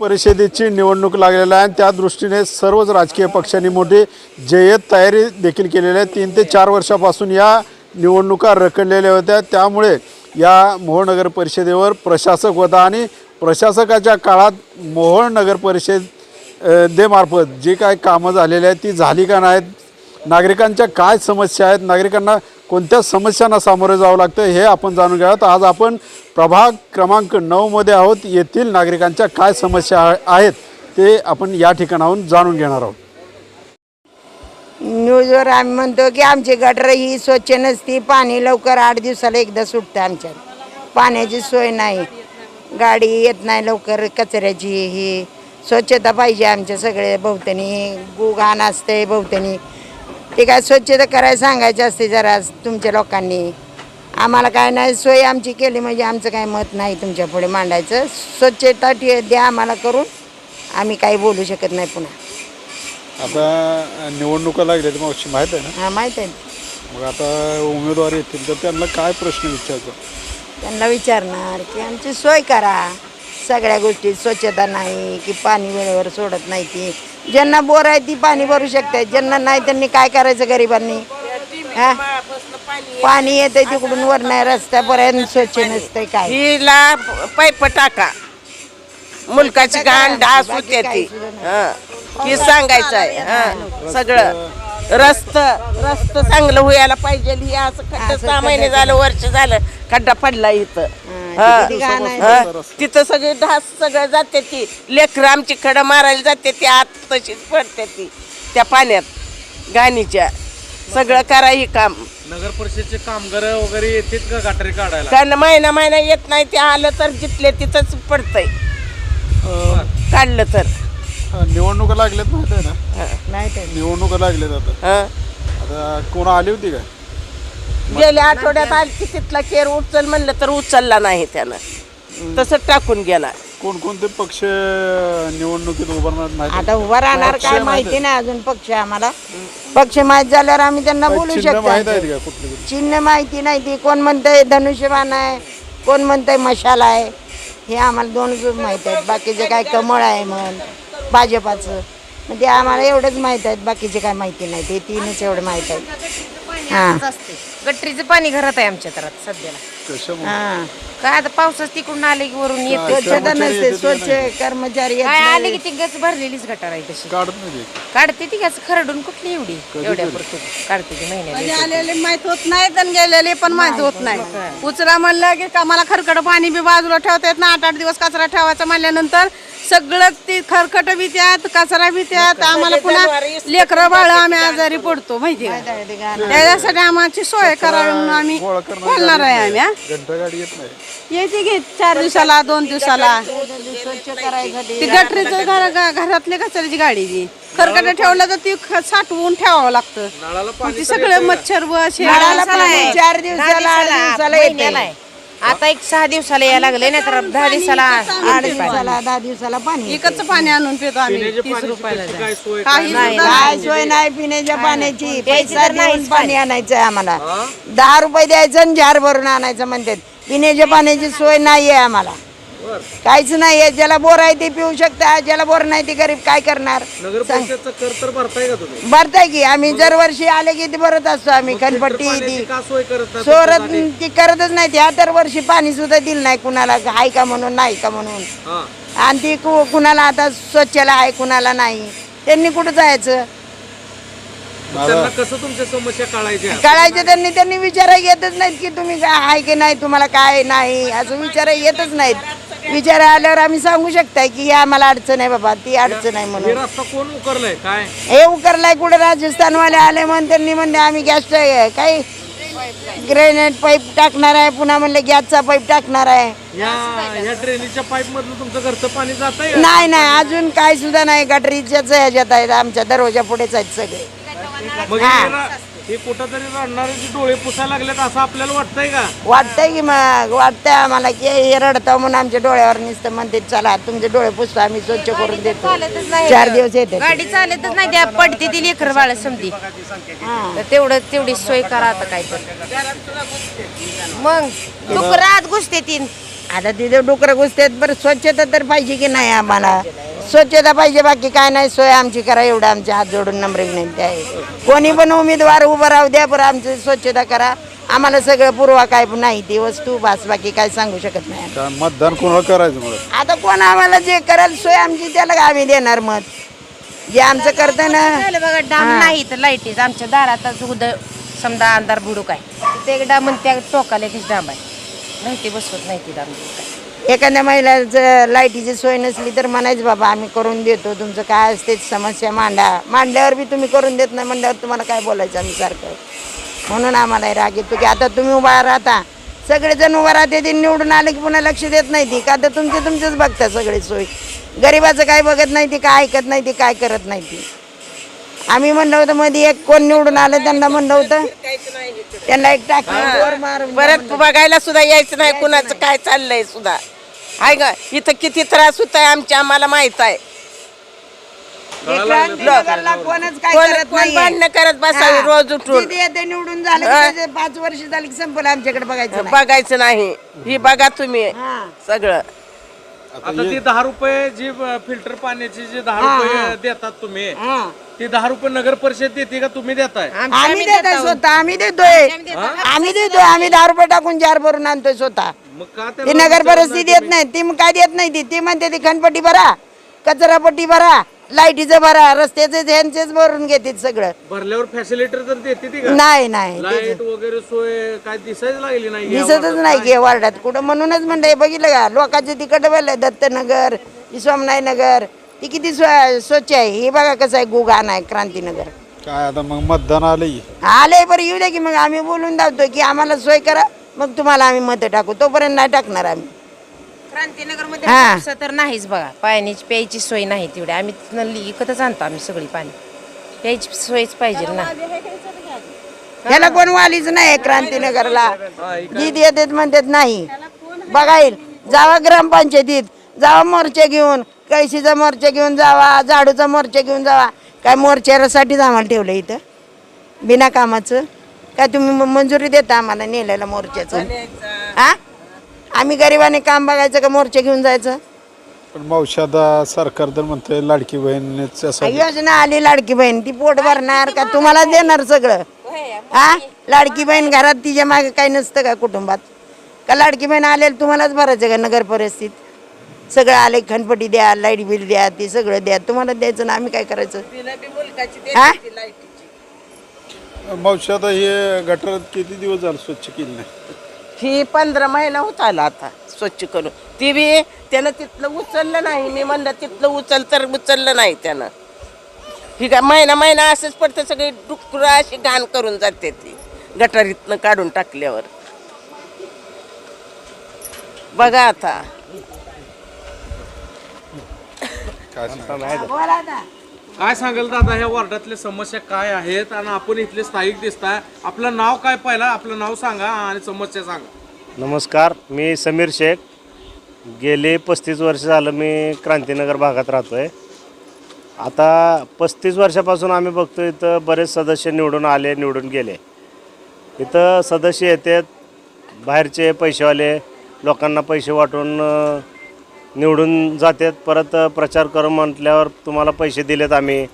परिषदेची निवडणूक लागलेली आहे आणि त्या दृष्टीने सर्वच राजकीय पक्षांनी मोठी जय्यत तयारी देखील केलेली आहे. तीन ते चार वर्षापासून या निवडणुका रखडलेल्या होत्या. त्यामुळे या मोहोळ नगर परिषदेवर प्रशासक होता आणि प्रशासकाच्या काळात मोहोळ नगर परिषद देमार्फत जी काय कामं झालेली आहेत ती झाली का नाहीत नागरिकांच्या काय समस्या आहेत नागरिकांना कोणत्या समस्यांना सामोरं जावं लागतं हे आपण जाणून घ्यावं आज आपण प्रभाग क्रमांक नऊमध्ये आहोत. येथील नागरिकांच्या काय समस्या आहेत ते आपण या ठिकाणाहून जाणून घेणार आहोत. न्यूजवर आम्ही म्हणतो की आमची गटर ही स्वच्छ नसती पाणी लवकर आठ दिवसाला एकदा सुटतं आमच्यात. पाण्याची सोय नाही गाडी येत नाही लवकर कचऱ्याची ही स्वच्छता पाहिजे आमच्या सगळे भोवतणी गुघाण असते भोवतणी ते काय स्वच्छता करायला सांगायचे असते जरा तुमच्या लोकांनी. आम्हाला काय नाही सोय आमची केली म्हणजे आमचं काय मत नाही तुमच्यापुढे मांडायचं. स्वच्छता ठे- द्या आम्हाला करून. आम्ही काही बोलू शकत नाही पुन्हा. आता निवडणुका लागल्या मावशी माहीत आहे ना? हा माहीत आहे. मग आता उमेदवार येतील तर त्यांना काय प्रश्न विचारतो? त्यांना विचारणार की आमची सोय करा. सगळ्या गोष्टी स्वच्छता नाही की पाणी वेळेवर सोडत नाही ती. ज्यांना बोर आहे ती पाणी भरू शकतात. ज्यांना नाही त्यांनी काय करायचं गरिबांनी? हा? पाणी येते तिकडून वर नाही रस्त्यापर्यंत स्वच्छ नसतंय काय? हिला पाईप टाका. मुलकाची घाण डास होते ती हं. ही सांगायचं आहे. हं. सगळं. रस्त रस्त चांगलं व्हायला पाहिजे. हे असं खड्डा सहा महिने झालं वर्ष झालं खड्डा पडला इथं. हं. तिथं सगळे डास सगळं जाते ती. लेकरं आमची खडं मारायला जाते ती. आत तशीच पडते ती. त्या पाण्यात. घाणीच्या सगळं करा ही काम. नगर परिषदचे कामगार वगैरे येतात का गटारी काढायला? कारण महिना महिना येत नाही. ते आलं तर जिथले तिथंच पडतंय. काढलं तर. निवडणुका लागल्यात माहीत आहे ना? नाही निवडणुका लागल्यात आता. हं. आता कोण आली होती का गेल्या आठवड्यात की तिथला केर उचल म्हणलं तर उचलला नाही त्यानं. तसं टाकून गेला कोणकोणते पक्ष निवडणुकीत उभारणार माहिती आता उभा राहणार काय माहिती नाही अजून पक्ष आम्हाला. पक्ष माहीत झाल्यावर आम्ही त्यांना बोलू चिन्ह शकतो. माहीत आहेत का कुठली कुठली? चिन्ह माहिती नाही ती. कोण म्हणतंय धनुष्यबाण आहे कोण म्हणतंय मशाल आहे हे आम्हाला दोनच माहीत आहेत. बाकीचे काय कमळ आहे म्हण भाजपाचं. म्हणजे आम्हाला एवढंच माहीत आहेत बाकीचे काय माहिती नाही. ते तीनच एवढं माहीत आहेत. हां. असते गटरीचं पाणी घरात आहे आमच्या घरात सध्याला. हां. काय आता पावसाच तिकडून आले की वरून येते. स्वच्छता नसते स्वच्छ कर्मचारी काय आले. की ती गच भरलेलीच गटार आहे तशी. काढत नाही ते. काढते ती गच खरडून कुठली एवढी? एवढ्या पुरती काढते ती महिन्याला आलेले माहीत होत नाही आणि गेलेले पण माहीत होत नाही. उचला म्हणलं की का मला खरकट पाणी बी बाजूला ठेवता येत ना आठ आठ दिवस कचरा ठेवायचा म्हणल्यानंतर सगळं ती खरकट बी त्यात कचरा बी त्यात. आम्हाला पुन्हा लेकरं बाळ आम्ही आजारी पडतो माहिती का? त्याच्यासाठी आम्हाची सोय करावी म्हणून आम्ही बोलणार आहे आम्ही हा. गाडी येत नाही. येते की चार दिवसाला दोन दिवसाला. स्वच्छ करायसाठी ती गटरीचं घर घ- घरातल्या कचऱ्याची गाडी ती. खरकट ठेवलं तर ती ख- साठवून ठेवावं लागतं. मग ती सगळे मच्छर व असे नळाला पाणी चार दिवसाला आठ दिवसाला येते आता एक सहा दिवसाला यायला लागले नाही तर दहा दिवसाला आठ दिवसाला दहा दिवसाला पाणी येते. पाणी आणून पितो आम्ही तीस रुपयाला काही सुद्धा काय सोय नाही पिण्याच्या पाण्याची. पैसा देऊन पाणी आणायचं आहे आम्हाला दहा रुपये द्यायचं आणि जार भरून आणायचं म्हणतात. पिण्याच्या पाण्याची सोय नाही आहे आम्हाला. काहीच नाही आहे. ज्याला बोर आहे ते पिऊ शकता ज्याला बोर नाही ते गरीब काय करणार? नगर परिषदचा कर तर भरताय का तुम्ही? भरताय की. आम्ही दरवर्षी आले की ते भरत असतो आम्ही खनपट्टी पाण्याची ती. का सोय करत नाही ती करतच नाही त्या दरवर्षी पाणी सुद्धा दिलं नाही कुणाला. आहे का म्हणून नाही का म्हणून? हा. आणि ती कु- कुणाला आता स्वच्छला आहे कुणाला नाही. त्यांनी कुठं जायचं? त्यांना कसं तुमच्या समस्या काढायच्या? कळायचं त्यांनी त्यांनी विचारा येतच नाहीत की तुम्ही काय आहे की नाही तुम्हाला काय नाही असं विचारा येतच नाहीत. विचारा आल्यावर आम्ही सांगू शकताय की हे आम्हाला अडचण आहे बाबा ती अडचण आहे हे म्हणून रस्ता कोण उकरलाय? काय? हे उकरलाय कुठे? राजस्थानवाले आले म्हणून त्यांनी म्हणले आम्ही गॅस काय ग्रेनेड पाईप टाकणार आहे पुन्हा म्हणले गॅसचा पाईप टाकणार आहे. या या ड्रेनेजच्या पाईप मधलं तुमचं घरचं पाणी जात आहे नाही नाही अजून काय सुद्धा नाही. गटरीच्याच ह्याच्यात आहेत आमच्या दरवाजा पुढेच आहेत सगळे. मग हे रा- हे कुठं तरी रडणारे जे डोळे पुसायला लागलेत असं आपल्याला वाटतंय का? वाटतंय की मग वाटतंय आम्हाला की हे रडतं म्हणून आमच्या डोळ्यावर नुसतं म्हणते चला तुमचे डोळे पुसतो आम्ही स्वच्छ करून देतो. चालतच नाही. चार दिवस येते गाडी चालतच नाही त्या पडते ती लेकर बाळ समधी. तर तेवढं तेवढी सोय करा आता काय तर मग डुकर आत घुसते तीन. आता तिथे डुकरं घुसतात बरं स्वच्छता तर पाहिजे की नाही आम्हाला? स्वच्छता पाहिजे बाकी काय नाही. सोय आमची करा एवढं आमचे हात जोडून नम्र विनंती आहे. कोणी पण उमेदवार उभं राहू द्या बरं आमची स्वच्छता करा. आम्हाला सगळं पूर्वा काय नाही ती वस्तू बास बाकी काय सांगू शकत नाही. मतदान कोणाला करायचं आता कोण आम्हाला जे करायला सोय आमची त्याला आम्ही देणार मत. जे आमचं करतं ना झालं बघा डाम नाही तर लाईटीच आमच्या दारातच उदय समजा अंधार बुडूक आहे. एक डाम त्या टोकाला एकच डाम आहे. माहिती बसवत नाही ती डाम. काय एखाद्या महिलाचं लाईटीची सोय नसली तर म्हणायचं बाबा आम्ही करून देतो. तुमचं काय असते समस्या मांडा. मांडल्यावर बी तुम्ही करून देत नाही म्हणल्यावर तुम्हाला काय बोलायचं आम्ही सारखं? म्हणून आम्हाला राग येतो की आता तुम्ही उभा राहता. सगळेजण उभा राहते ते निवडून आले की पुन्हा लक्ष देत नाही ती. का तर तुमचे तुमचेच बघता सगळे सोय. गरिबाचं काय बघत नाही ती काय ऐकत नाही ती काय करत नाही ती. आम्ही म्हणलं होतं मध्ये एक कोण निवडून आलं त्यांना म्हणलं होतं. त्यांना एक टाकी मारून परत बघायला सुद्धा यायचं नाही. कुणाचं काय चाललंय सुद्धा. आहे का इथं किती त्रास होत आहे आमच्या आम्हाला माहीत आहे. कोण करत कोण नाहीये. भांडणं करत बसावी. रोज उठून. निवडून झालं की त्याचे पाच वर्ष झाली की संपलं आमच्याकडे बघायचं नाही. बघायचं नाही. ही बघा तुम्ही हा. सगळं. आता ती दहा रुपये जी फिल्टर पाण्याची जी दहा रुपये देतात तुम्ही हा. ती दहा रुपये नगर परिषद देते का तुम्ही देताय? आम्ही देतोय स्वतः आम्ही देतोय. आम्ही देतोय. आम्ही दहा रुपये टाकून जार भरून आणतोय स्वतः. ती नगर परिस्थिती देत नाही ती मग काय देत नाही ती? ती म्हणते ती खनपट्टी भरा कचरा पट्टी भरा लाईटीचं भरा रस्त्याचे ह्यांचेच भरून घेते सगळं. भरल्यावर फॅसिलिटर तर देते ती का? नाही नाही लाइट वगैरे सोय काय दिसायला लागली नाही या दिसतच नाही की वार्डात. कुठं म्हणूनच म्हणलं हे बघितलं का? लोकांचे तिकडं बोललं दत्तनगर सोमनाई नगर ती किती स्व- स्वच्छ आहे. हे बघा कसं आहे गुगान आहे क्रांतीनगर. काय आता मग मतदान आलं की आले बरं येऊ द्या की मग आम्ही बोलून दावतो की आम्हाला सोय करा. मग तुम्हाला आम्ही मतं टाकू. तोपर्यंत नाही टाकणार आम्ही. क्रांतीनगरमध्ये हा. तर नाहीच बघा. पाण्याची प्यायची सोय नाही तेवढी आम्ही नल्ली विकतच आणतो आम्ही सगळी पाणी. प्यायची सोयच पाहिजे ना. याला कोण वालीच नाही क्रांतीनगरला. जीत येतात म्हणतात नाही. बघाईल जावा ग्रामपंचायतीत. जावा मोर्चे घेऊन. कैशीचा मोर्चा घेऊन जावा. झाडूचा मोर्चा घेऊन जावा. काय मोर्चासाठीच आम्हाला ठेवलं इथं? बिना कामाचं? काय तुम्ही म- मंजुरी देता आम्हाला नेलेलं मोर्चाचं? हा? आम्ही गरिबाने काम बघायचं का मोर्चा घेऊन जायचं? पण मावशी आता सरकार तर म्हणतंय लाडकी बहीणच योजना आली लाडकी बहीण ती पोट भरणार का? तुम्हाला देणार सगळं? हा? लाडकी बहीण घरात तिच्यामागे काही नसतं का कुटुंबात? का लाडकी बहीण आलेलं तुम्हालाच भरायचं का नगर परिस्थितीत सगळं आले खनपटी द्या लाइट बिल द्या ते सगळं द्या. तुम्हाला द्यायचं ना आम्ही काय करायचं? हा? मावशी आता हे गटर किती दिवस झालं स्वच्छ केली नाही? ही पंधरा महिना होत आला आता स्वच्छ करून. ती बी त्यानं तिथलं उचललं नाही. मी म्हणलं तिथलं उचल तर उचललं नाही त्यानं. ही काय महिना महिना असंच पडतं. सगळी डुकरं अशी घाण करून जाते ती. गटारीतनं काढून टाकल्यावर. बघा आता. काय? काय सांगाल दादा ह्या वॉर्डातल्या समस्या काय आहेत आणि आपण इथले स्थायिक दिसताय. आपलं नाव काय पहिला? आपलं नाव सांगा आणि समस्या सांगा. नमस्कार मी समीर शेख. गेले पस्तीस वर्ष झालं मी क्रांतीनगर भागात राहतो आहे आता पस्तीस वर्षापासून आम्ही बघतो इथं बरेच सदस्य निवडून आले निवडून गेले. इथं सदस्य येतात बाहेरचे पैसेवाले लोकांना पैसे वाटून अ, निवडून जातात परत प्रचार करून म्हटल्यावर तुम्हाला पैसे दिलेत आम्ही.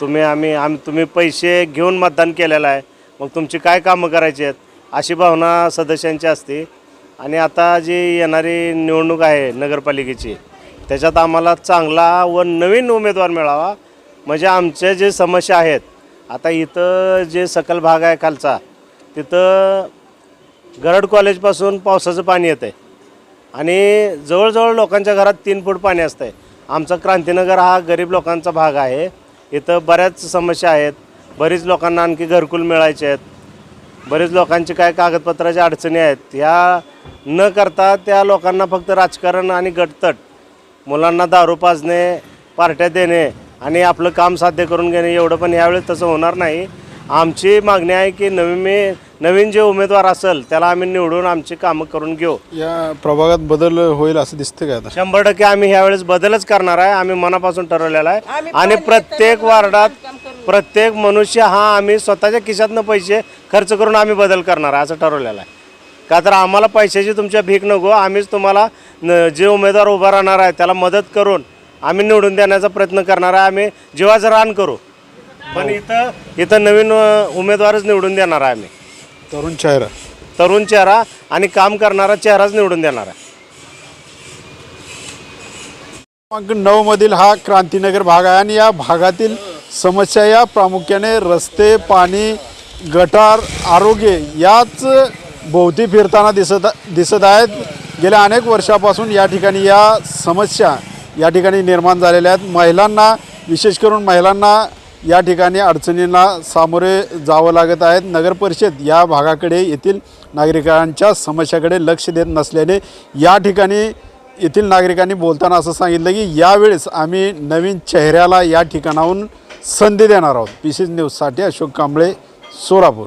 तुम्ही आम्ही आम्ही तुम्ही पैसे घेऊन मतदान केलेलं आहे. मग तुमची काय कामं करायची आहेत? अशी भावना सदस्यांची असते. आणि आता जी येणारी निवडणूक आहे नगरपालिकेची त्याच्यात आम्हाला चांगला व नवीन उमेदवार मिळावा. म्हणजे आमच्या जे समस्या आहेत आता इथं जे सकल भाग आहे खालचा तिथं गरड कॉलेजपासून पावसाचं पाणी येतं आहे आणि जवळजवळ लोकांच्या घरात तीन फूट पाणी असतं आहे आमचा क्रांतीनगर हा गरीब लोकांचा भाग आहे. इथं बऱ्याच समस्या आहेत. बरीच लोकांना आणखी घरकुल मिळायचे आहेत. बरेच लोकांची काय कागदपत्राच्या अडचणी आहेत ह्या न करता त्या लोकांना फक्त राजकारण आणि गटतट मुलांना दारू पाजणे पार्ट्या देणे आणि आपलं काम साध्य करून घेणे एवढं पण यावेळेस तसं होणार नाही. आमची मागणी आहे की नवीन नवीन जे उमेदवार असेल त्याला आम्ही निवडून आमची कामं करून घेऊ. या प्रभागात बदल होईल असं दिसतं का आता? शंभर टक्के आम्ही ह्यावेळेस बदलच करणार आहे. आम्ही मनापासून ठरवलेला आहे. आणि प्रत्येक वार्डात प्रत्येक मनुष्य हा आम्ही स्वतःच्या खिशातनं पैसे खर्च करून आम्ही बदल करणार आहे असं ठरवलेलं आहे. का तर आम्हाला पैशाची तुमच्या भीक नको. आम्हीच तुम्हाला न जे उमेदवार उभा राहणार आहे त्याला मदत करून आम्ही निवडून देण्याचा प्रयत्न करणार आहे. आम्ही जीवाचं रान करू. पण इथं इथं नवीन अ, उमेदवारच निवडून देणार आहे आम्ही. तरुण चेहरा. तरुण चेहरा आणि काम करणारा चेहराच निवडून देणार आहे. क्रमांक नऊ मधील हा क्रांतीनगर भाग आहे आणि या भागातील समस्या या प्रामुख्याने रस्ते पाणी गटार आरोग्य याच भोवती फिरताना दिसत दिसत आहेत. गेल्या अनेक वर्षापासून या ठिकाणी या समस्या या ठिकाणी निर्माण झालेल्या आहेत. महिलांना विशेष करून महिलांना या ठिकाणी अडचणींना सामोरे जावं लागत आहेत. नगरपरिषद या भागाकडे येथील नागरिकांच्या समस्याकडे लक्ष देत नसल्याने या ठिकाणी येथील नागरिकांनी बोलताना असं सांगितलं की यावेळेस आम्ही नवीन चेहऱ्याला या ठिकाणाहून संधी देणार आहोत. पी सी न्यूजसाठी अशोक कांबळे सोलापूर.